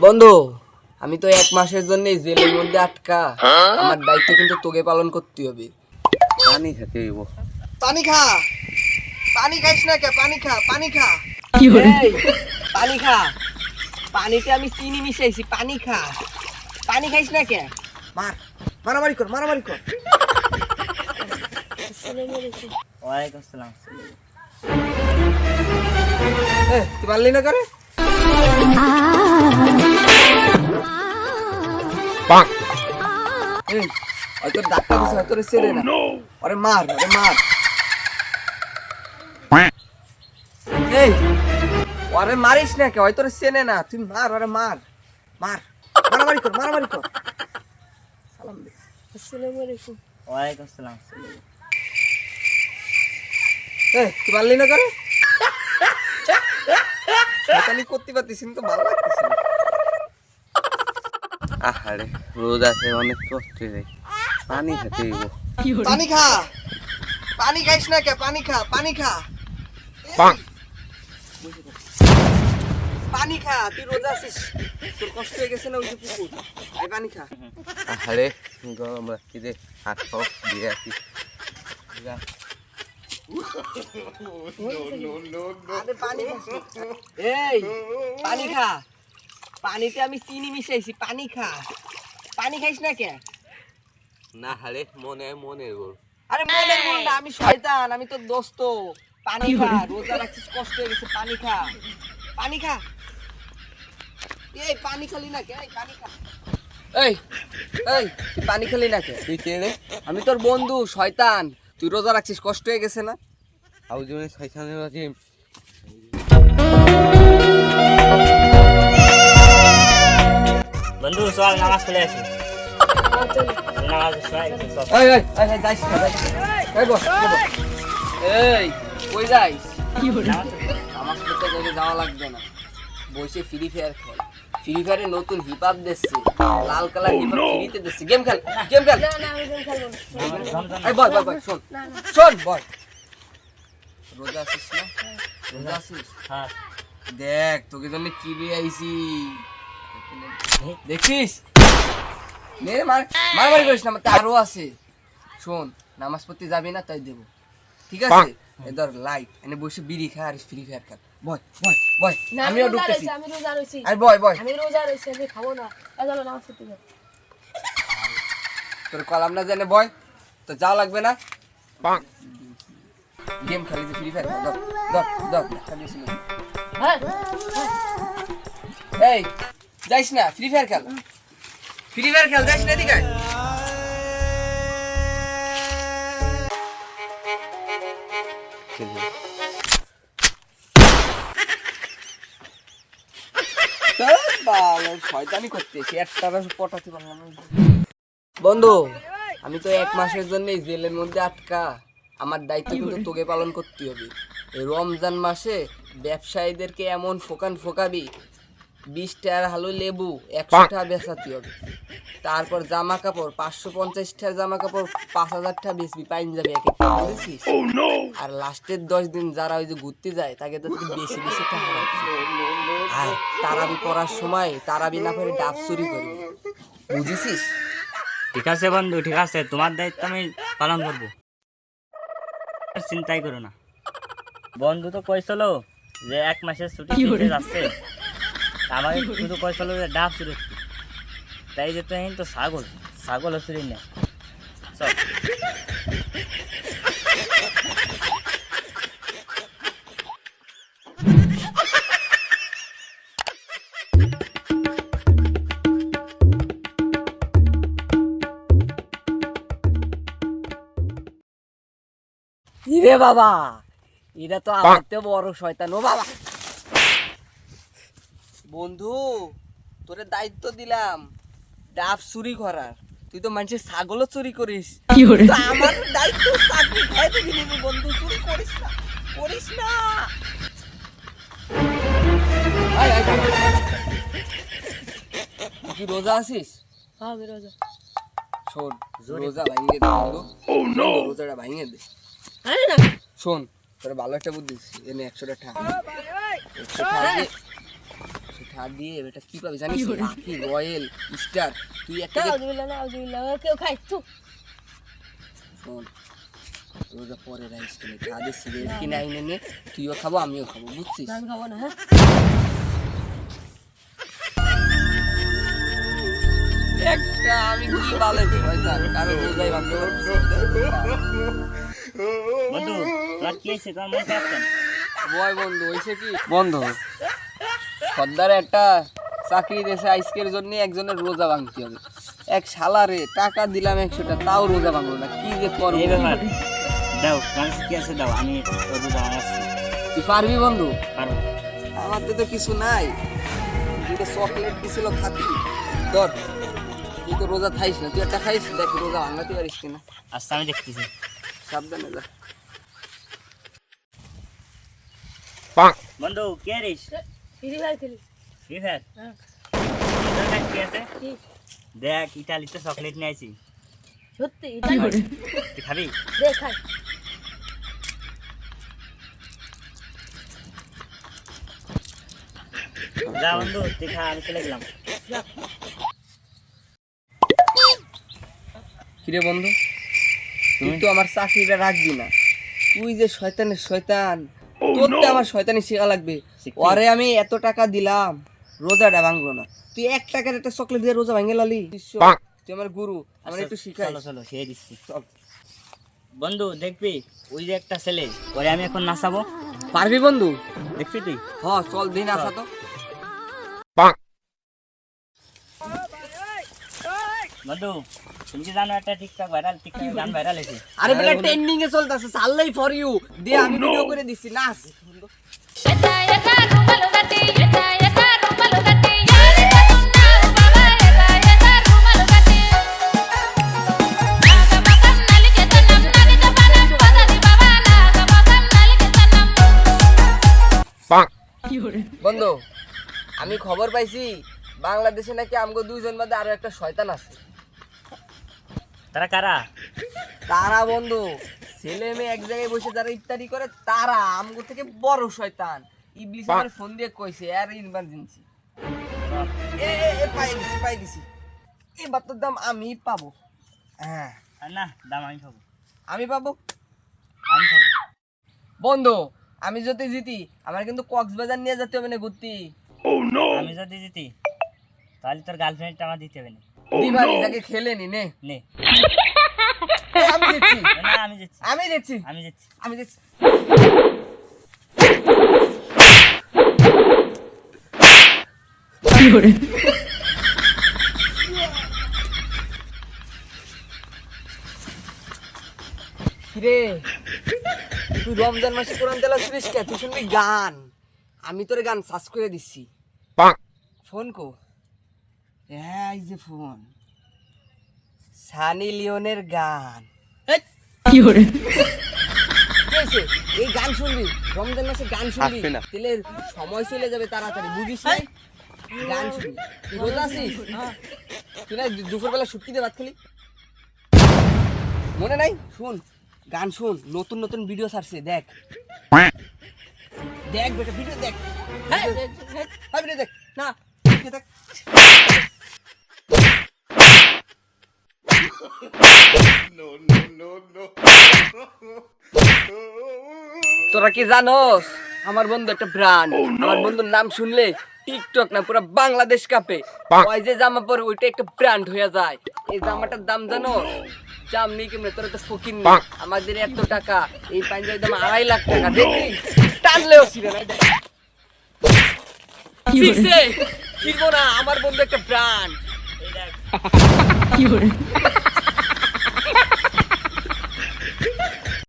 বন্ধু আমি তো এক মাসের জন্য জেলের মধ্যে আটকা। আমার দায়িত্ব কিন্তু তোকে পালন করতে হবে। পানি খেতে হইব। পানি খা। পানি খাইস না কে? পানি খা পানি খা। এই, পানি খা। পানিতে আমি চিনি মিশাইছি পানি খা। পানি খাইস না কে? মার মারামারি কর মারামারি কর। ওয়ালাইকুম আসসালাম। তুই পারলি না করে? এই, ডাক্তার দিছে হয়তো রে না। আরে মার আরে মার। এই আরে মারিস না কে? হয়তো রে চেনে না তুই মার আরে মার। মার মারামারি কর মারামারি কর। সালাম দে। ওয়ালাইকুম আসসালাম। এই, তুই পারলি না করে? শয়তানি করতে পারতিস না তো ভালো লাগতেছে না। আহারে রোদ আছে অনেক কষ্ট রে। পানি খেতে পানি খা। পানি খাইস না কে? পানি খা পানি খা। পানি। খা তুই রোজা আছিস তোর কষ্ট হয়ে গেছে না ওই যে পুকুর? পানি খা। আহারে গরম রাখছি রে হাত দিয়ে আসি। আরে। এই পানি খা পানিতে আমি চিনি মিশাইছি পানি খা পানি খাইস না কে? না হারে মনে মনে গর আরে মনে মন না আমি শয়তান আমি তোর দোস্ত। পানি খা রোজা রাখছিস কষ্ট হয়ে গেছে পানি খা। পানি খা। এই পানি খালি না কে? পানি খা। এই এই পানি খালি না কে? তুই কে রে? আমি তোর বন্ধু শয়তান। তুই রোজা রাখছিস কষ্ট হয়ে গেছে না? আউজনে শয়তানের রাজিম। বন্ধু চল নামাজ আসি। নামাজ এই এই এই এই, যাইস না যাইস এই বস এই বস। এই কই যাইস? আমার সাথে যাওয়া লাগবে না। বসে ফ্রি ফায়ার খেল ফ্রি ফায়ারে নতুন হিপ আপ দিচ্ছে লাল কালার হিপ আপ ফ্রিতে দিচ্ছে। গেম খেল গেম খেল। এই বয় বয় বয় শোন। শোন বয় রোজা আছিস না? রোজা আছিস হ্যাঁ। দেখ তোকে জন্য কি দিয়ে আইছি? দেখিস? নে মার মারামারি করিস না আমার তো আরও আছে। শোন নামাজ পড়তে যাবি না তাই দেবো। ঠিক আছে? এ ধর লাইট এনে বসে বিড়ি খা আর ফ্রি ফায়ার খেল। বয় বয় বয় আমি আমিও রোজা ঢুকতেছি। রয়েছি, আমি রোজা রয়েছি। আরে বয় বয়। আমি রোজা রয়েছি আমি খাব না। চলো নামাজ পড়তে যাব তোর কলাম না জানে বয়? তো যাওয়া লাগবে না? গেম খেলি যে ফ্রি ফায়ার ধর ধর ধর। খালি শুনে হ্যাঁ। এই যাইস না ফ্রি ফায়ার খেল। ফ্রি ফায়ার খেল যাইস না এদিকে শয়তানি করতেছি। একটা পটাতে পারলাম বন্ধু আমি তো এক মাসের জন্য জেলের মধ্যে আটকা। আমার দায়িত্ব কিন্তু তোকে পালন করতে হবে। এই রমজান মাসে ব্যবসায়ীদেরকে এমন ফোকান ফোকাবি বিশ টাকার হালু লেবু একশো টাকা বেচাতে হবে। তারপর জামা কাপড় পাঁচশো পঞ্চাশ টাকার জামা কাপড় পাঁচ হাজার টাকা বেচবি পাইন যাবে এক। একটা বুঝেছিস আর লাস্টের দশ দিন যারা ওই যে ঘুরতে যায় তাকে তো তুই বেশি বেশি টাকা রাখবি আর তারাবি পড়ার সময় তারাবি না করে ডাব চুরি করবি। বুঝেছিস? ঠিক আছে বন্ধু ঠিক আছে। তোমার দায়িত্ব আমি পালন করব। চিন্তাই করো না। বন্ধু তো কইছিল যে এক মাসের ছুটি যাচ্ছে। আমাকে শুধু কইছিল যে ডাব চুরি। তাই যে তো তো ছাগল ছাগল চুরি না। চল। ইরে বাবা এটা তো আমার থেকে বড় শয়তান। ও বাবা বন্ধু তোরে দায়িত্ব দিলাম। ডাব চুরি করার। তুই তো মানুষের ছাগলও চুরি করিস। আমার দায়িত্ব চাকরি খাই দিবি বন্ধু চুরি করিস না করিস না। তুই কি রোজা আছিস? হ্যাঁ আমি রোজা। শোন রোজা ভাঙিয়ে দে বন্ধু। রোজাটা ভাঙিয়ে দে। আরে না। শোন তোর ভালো একটা বুদ্ধি এনে একশোটা টাকা একশো দিয়ে- এটা কি পাবি জানিস? লাকি রয়্যাল স্টার তুই একটা যে- নাউজুবিল্লাহ নাউজুবিল্লাহ কেউ খাই তু শোন রোজা পরে রাইস কিনে খাওয়া সিগারেট কিনে আইনে নে তুইও খাব আমিও খাব বুঝছিস? আমি খাব না হ্যাঁ। একটা আমি কি বালে শয়তান কারও রোজাই ভাঙতে বন্ধু তোমার কি হয়েছে? তোমার মন বয় বন্ধু হয়েছে কি? বন্ধ। সর্দারে একটা চাকরি দেশে আইসকের জন্য একজনের রোজা ভাঙতে হবে। এক শালারে টাকা দিলাম একশোটা তাও রোজা ভাঙলো না। কি যে এই ব্যাপার। দাও কাছে কি আছে দাও আমি আসছি তুই পারবি বন্ধু? পারব। আমার তো তো কিছু নাই। দুটো চকলেট দিছিল খাতি ধর তুই তো রোজা খাইস না তুই একটা খাইস? দেখ রোজা ভাঙাতে পারিস কিনা। আচ্ছা আমি দেখতেছি। সাবধানে যা। বন্ধু কে রিস ফ্রি ফায়ার খেলি। Free Fire? হ্যাঁ। তোর কাছে কি আছে? দেখ ইটালিতে চকলেট নিয়ে আইছি। সত্যি। তুই খাবি? খাই। যা বন্ধু তুই খা আমি চলে গেলাম। কিরে বন্ধু? তুই তো আমার চাকরিটা রাখবি না। তুই যে শয়তানের শয়তান। তোর তো আমার শয়তানি শেখা লাগবে। ওরে আমি এত টাকা দিলাম রোজাটা ভাঙলো না। তুই এক টাকার একটা চকলেট দিয়ে রোজা ভাঙে লালি? তুই আমার গুরু আমার একটু শিখাই। চলো চলো খেয়ে দিচ্ছি। বন্ধু দেখবি ওই যে একটা ছেলে ওরে আমি এখন নাচাবো। পারবি বন্ধু? দেখবি তুই? হ চল দিন আসা তো। মধু তুমি কি জানো ভাইরাল গান ভাইরাল হয়েছে। আরে বেটা ট্রেন্ডিং এ সাল্লাই ফর ইউ দিয়ে আমি ভিডিও করে দিছি বন্ধু আমি খবর পাইছি বাংলাদেশে নাকি আমগো দুইজন মধ্যে আরও একটা শয়তান আছে। তারা কারা? তারা বন্ধু ছেলে মেয়ে এক জায়গায় বসে যারা ইত্যাদি করে তারা আমগো থেকে বড় শয়তান। ইবলিস আমার ফোন দিয়ে কইছে আর ইমার্জেন্সি এ এ, এ পাই দিছি পাই দিছি। এবার তোর দাম আমি পাবো। হ্যাঁ। না দাম আমি পাবো। আমি পাবো? আমি খাব বন্ধু আমি যদি জিতি আমার কিন্তু কক্সবাজার নিয়ে যেতে হবে না ঘুরতি আমি যদি জিতি তাহলে তোর গার্লফ্রেন্ডটা আমার দিতে হবে না। দিবানি যাকে খেলে নি নে। নে। আমি দিচ্ছি। না আমি জিতছি আমি দিচ্ছি। আমি আমি দিচ্ছি। কিরে তুই রমজান মাসে কোরআন তেলা শুনিস কে? তুই শুনবি গান। আমি তোর গান সার্চ করে দিচ্ছি। ফোন কো হ্যাঁ এই যে ফোন। সানি লিওনের গান। কি? এই গান শুনবি রমজান মাসে গান শুনবি তাহলে সময় চলে যাবে তাড়াতাড়ি বুঝিস নাই? গান শুনবি। তুই রোজা আছিস? তুই না দুপুরবেলা শুটকি দিয়ে ভাত খেলি? মনে নাই? শুন গান শুন নতুন নতুন ভিডিও ছাড়ছে দেখ। দেখ বেটা ভিডিও দেখ। হ্যাঁ ভিডিও- হ্যাঁ, ভিডিও দেখ। না। দেখ। তোরা কি জানোস? আমার বন্ধু একটা ব্র্যান্ড আমার বন্ধুর নাম শুনলে টিকটক না পুরো বাংলাদেশ কাপে। ওই যে জামা পরে ওইটা একটা ব্র্যান্ড হয়ে যায়। এই জামাটার দাম জানো জাম নেই কেমনে তোরা তো ফকির নেই? আমাদের এত টাকা এই পাঞ্জাবির দাম আড়াই লাখ টাকা দেখি টানলেও ছিল না দেখ। না আমার বন্ধু একটা ব্র্যান্ড এই দেখ।